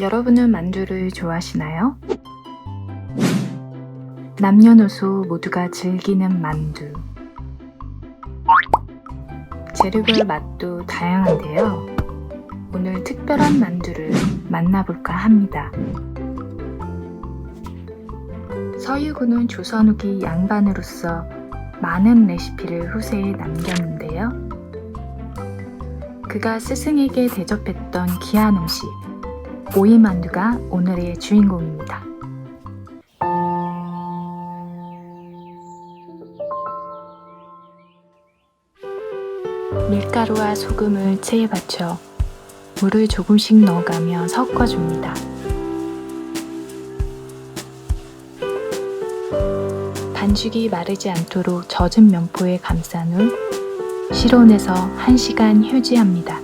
여러분은 만두를 좋아하시나요? 남녀노소 모두가 즐기는 만두. 재료별 맛도 다양한데요. 오늘 특별한 만두를 만나볼까 합니다. 서유군은 조선 후기 양반으로서 많은 레시피를 후세에 남겼는데요. 그가 스승에게 대접했던 귀한 음식, 오이만두가 오늘의 주인공입니다. 밀가루와 소금을 체에 받쳐 물을 조금씩 넣어가며 섞어줍니다. 반죽이 마르지 않도록 젖은 면포에 감싼 후 실온에서 1시간 휴지합니다.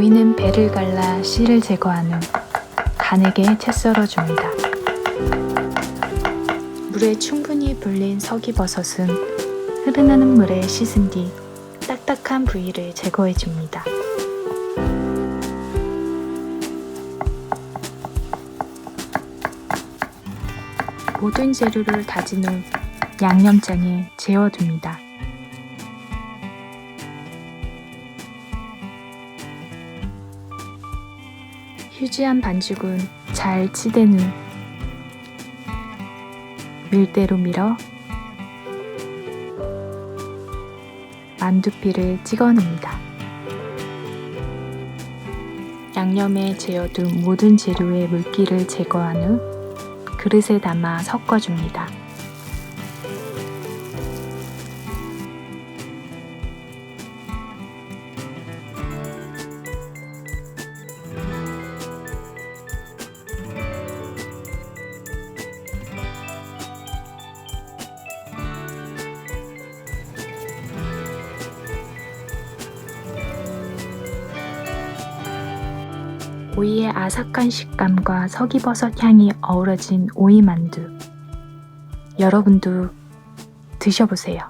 오이는 배를 갈라 씨를 제거한 후 가늘게 채 썰어줍니다. 물에 충분히 불린 서기버섯은 흐르는 물에 씻은 뒤 딱딱한 부위를 제거해줍니다. 모든 재료를 다진 후 양념장에 재워둡니다. 휴지한 반죽은 잘 치댄 후 밀대로 밀어 만두피를 찍어 냅니다. 양념에 재워둔 모든 재료의 물기를 제거한 후 그릇에 담아 섞어줍니다. 오이의 아삭한 식감과 서기버섯 향이 어우러진 오이 만두. 여러분도 드셔보세요.